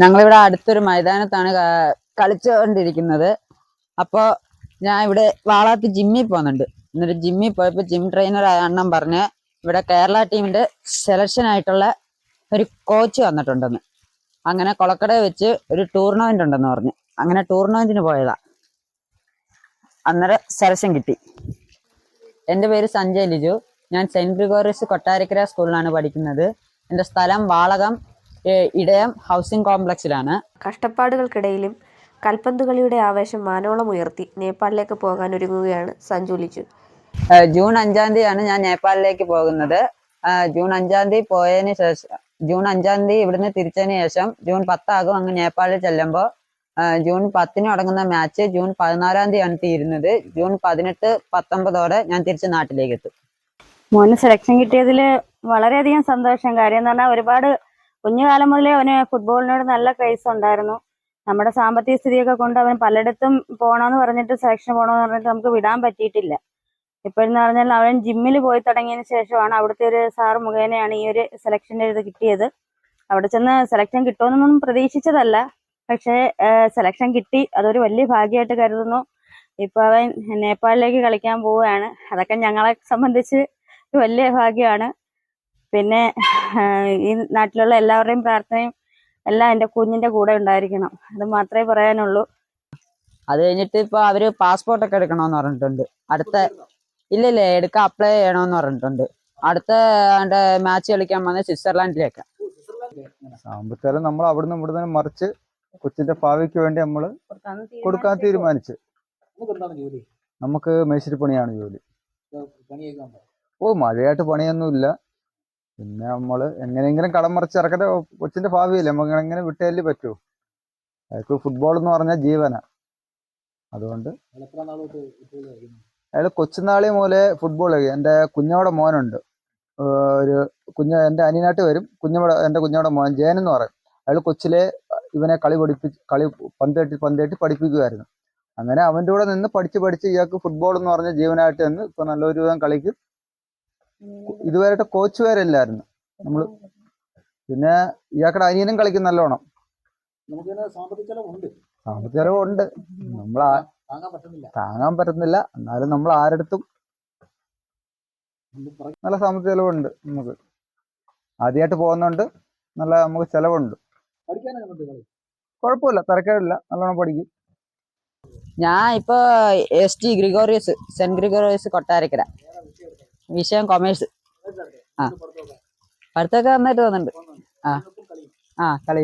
ഞങ്ങളിവിടെ അടുത്തൊരു മൈതാനത്താണ് കളിച്ചുകൊണ്ടിരിക്കുന്നത് അപ്പോൾ ഞാൻ ഇവിടെ വാളാത്ത് ജിമ്മിൽ പോകുന്നുണ്ട് എന്നിട്ട് ജിമ്മിൽ പോയപ്പോൾ ജിം ട്രെയിനർ അണ്ണൻ പറഞ്ഞ് ഇവിടെ കേരള ടീമിന്റെ സെലക്ഷൻ ആയിട്ടുള്ള ഒരു കോച്ച് വന്നിട്ടുണ്ടെന്ന്. അങ്ങനെ കൊളക്കട വെച്ച് ഒരു ടൂർണമെന്റ് ഉണ്ടെന്ന് പറഞ്ഞു. അങ്ങനെ ടൂർണമെന്റിന് പോയതാ. അന്നേരം സെലക്ഷൻ കിട്ടി. എന്റെ പേര് സഞ്ജയ് ലിജു. ഞാൻ സെന്റ് ഗ്രിഗോറിയസ് കൊട്ടാരക്കര സ്കൂളിലാണ് പഠിക്കുന്നത്. എന്റെ സ്ഥലം വാളകം ഇടയം ഹൗസിംഗ് കോംപ്ലക്സിലാണ്. കഷ്ടപ്പാടുകൾക്കിടയിലും കൽപ്പന്തുകളിയുടെ ആവേശം മാനോളം ഉയർത്തി നേപ്പാളിലേക്ക് പോകാൻ ഒരുങ്ങുകയാണ് സഞ്ജു ലിജു. ജൂൺ അഞ്ചാം തീയതിയാണ് ഞാൻ നേപ്പാളിലേക്ക് പോകുന്നത്. ജൂൺ അഞ്ചാം തീയതി പോയതിന് ശേഷം ജൂൺ അഞ്ചാം തീയതി ഇവിടുന്ന് തിരിച്ചതിന് ശേഷം ജൂൺ പത്താകും അങ്ങ് നേപ്പാളിൽ ചെല്ലുമ്പോൾ ജൂൺ പത്തിന് തുടങ്ങുന്ന മാച്ച് ജൂൺ പതിനാലാം തീയതിയാണ് തീരുന്നത്. ജൂൺ പതിനെട്ട് പത്തൊമ്പതോടെ ഞാൻ തിരിച്ച് നാട്ടിലേക്ക് എത്തും. മോന് സെലക്ഷൻ കിട്ടിയതിൽ വളരെയധികം സന്തോഷം. കാര്യം എന്ന് പറഞ്ഞാൽ ഒരുപാട് കുഞ്ഞുകാലം മുതലേ അവന് ഫുട്ബോളിനോട് നല്ല ക്രൈസ് ഉണ്ടായിരുന്നു. നമ്മുടെ സാമ്പത്തിക സ്ഥിതിയൊക്കെ കൊണ്ട് അവൻ പലയിടത്തും പോകണമെന്ന് പറഞ്ഞിട്ട് സെലക്ഷൻ പോകണമെന്ന് പറഞ്ഞിട്ട് നമുക്ക് വിടാൻ പറ്റിയിട്ടില്ല. ഇപ്പോഴെന്ന് പറഞ്ഞാൽ അവൻ ജിമ്മിൽ പോയി തുടങ്ങിയതിന് ശേഷമാണ് അവിടുത്തെ ഒരു സാർ മുഖേനയാണ് ഈ ഒരു സെലക്ഷന്റെ ഇത് കിട്ടിയത്. അവിടെ ചെന്ന് സെലക്ഷൻ കിട്ടുമെന്നൊന്നും പ്രതീക്ഷിച്ചതല്ല. പക്ഷേ സെലക്ഷൻ കിട്ടി. അതൊരു വലിയ ഭാഗ്യമായിട്ട് കരുതുന്നു. ഇപ്പൊ അവൻ നേപ്പാളിലേക്ക് കളിക്കാൻ പോവുകയാണ്. അതൊക്കെ ഞങ്ങളെ സംബന്ധിച്ച് വലിയ ഭാഗ്യമാണ്. പിന്നെ ഈ നാട്ടിലുള്ള എല്ലാവരുടെയും പ്രാർത്ഥനയും എല്ലാം എന്റെ കുഞ്ഞിന്റെ കൂടെ ഉണ്ടായിരിക്കണം. അത് മാത്രമേ പറയാനുള്ളൂ. അത് കഴിഞ്ഞിട്ട് ഇപ്പൊ അവർ പാസ്പോർട്ട് ഒക്കെ എടുക്കണമെന്ന് പറഞ്ഞിട്ടുണ്ട്. അടുത്ത ഇല്ല ഇല്ല എടുക്കാൻ അപ്ലൈ ചെയ്യണമെന്ന് പറഞ്ഞിട്ടുണ്ട്. അടുത്ത മാച്ച് കളിക്കാൻ വന്നത് സ്വിറ്റ്സർലാൻഡിലേക്ക്. സാമ്പത്തികം നമ്മൾ അവിടുന്ന് ഇവിടുന്ന് മറിച്ച് കൊച്ചിന്റെ ഭാവിക്ക് വേണ്ടി നമ്മൾ കൊടുക്കാൻ തീരുമാനിച്ചു. നമുക്ക് മേശിരി പണിയാണ് ജോലി. ഓ മഴയായിട്ട് പണിയൊന്നുമില്ല. പിന്നെ നമ്മൾ എങ്ങനെയെങ്കിലും കടം മറിച്ച് ഇറക്കട്ടെ. കൊച്ചിന്റെ ഭാവിയല്ലേ? നമുക്ക് എങ്ങനെ വിട്ടേലി പറ്റൂ? അയാൾക്ക് ഫുട്ബോൾ എന്ന് പറഞ്ഞാൽ ജീവന. അതുകൊണ്ട് അയാൾ കൊച്ചുനാളി മൂലെ ഫുട്ബോൾ എന്റെ കുഞ്ഞോടെ മോനുണ്ട്. ഒരു കുഞ്ഞ എന്റെ അനിയനായിട്ട് വരും. കുഞ്ഞോടെ എന്റെ കുഞ്ഞോടെ മോൻ ജയൻ എന്ന് പറയും. അയാൾ കൊച്ചിലെ ഇവനെ കളി പഠിപ്പിച്ച് കളി പന്തേട്ടി പന്തേട്ടി പന്ത് പഠിപ്പിക്കുമായിരുന്നു അങ്ങനെ അവന്റെ കൂടെ നിന്ന് പഠിച്ച് പഠിച്ച് ഇയാൾക്ക് ഫുട്ബോൾ എന്ന് പറഞ്ഞ ജീവനായിട്ട് നിന്ന് ഇപ്പൊ നല്ലൊരു വിധം കളിക്കും. ഇതുവരെയായിട്ട് കോച്ച് വരെയില്ലായിരുന്നു നമ്മൾ പിന്നെ ഇയാക്കടെ അനിയനും കളിക്കും നല്ലോണം. സാമ്പത്തിക ചെലവുണ്ട്. നമ്മൾ താങ്ങാൻ പറ്റുന്നില്ല. എന്നാലും നമ്മൾ ആരെടുത്തും നല്ല സാമ്പത്തിക ചെലവുണ്ട് നമുക്ക്. ആദ്യമായിട്ട് പോകുന്നുണ്ട് നല്ല നമുക്ക് ചെലവുണ്ട്. കുഴപ്പമില്ല. തിരക്കേടില്ല. നല്ലോണം പഠിക്കും. ഞാൻ ഇപ്പൊ S T Gregorios saint Gregorios Kottarakkara. വിഷയം കൊമേഴ്സ് ആ. പഠിത്തമൊക്കെ നന്നായിട്ട് തോന്നുന്നുണ്ട് ആ. ആ കളി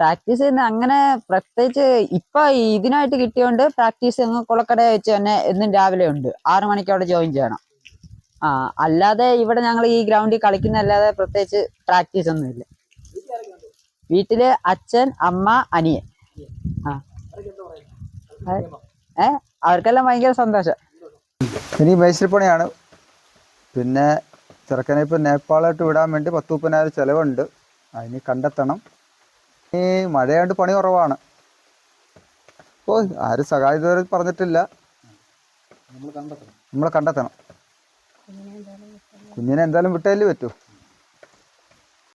പ്രാക്ടീസ് ചെയ്യുന്ന അങ്ങനെ പ്രത്യേകിച്ച് ഇപ്പൊ ഇതിനായിട്ട് കിട്ടിയോണ്ട് പ്രാക്ടീസ് അങ്ങ് കുളക്കട വെച്ച് തന്നെ എന്നും രാവിലെ ഉണ്ട്. ആറു മണിക്ക് അവിടെ ജോയിൻ ചെയ്യണം. ആ അല്ലാതെ ഇവിടെ ഞങ്ങൾ ഈ ഗ്രൗണ്ടിൽ കളിക്കുന്ന അല്ലാതെ പ്രത്യേകിച്ച് പ്രാക്ടീസ് ഒന്നും ഇല്ല. വീട്ടിൽ അച്ഛൻ അമ്മ അനിയൻ. ആ. ഏ? അവർക്കെല്ലാം ഭയങ്കര സന്തോഷം. ഇനി മേശിരിപ്പണിയാണ് പിന്നെ ചെറുക്കനെ ഇപ്പം നേപ്പാളായിട്ട് വിടാൻ വേണ്ടി പത്ത് മുപ്പതിനായിരം ചിലവുണ്ട്. അതിന് കണ്ടെത്തണം. ഈ മഴയായിട്ട് പണി കുറവാണ്. ഓ ആരും സഹായം ഇതുവരെ പറഞ്ഞിട്ടില്ല. നമ്മൾ കണ്ടെത്തണം. കുഞ്ഞിനെ എന്തായാലും വിട്ടേലേ പറ്റൂ.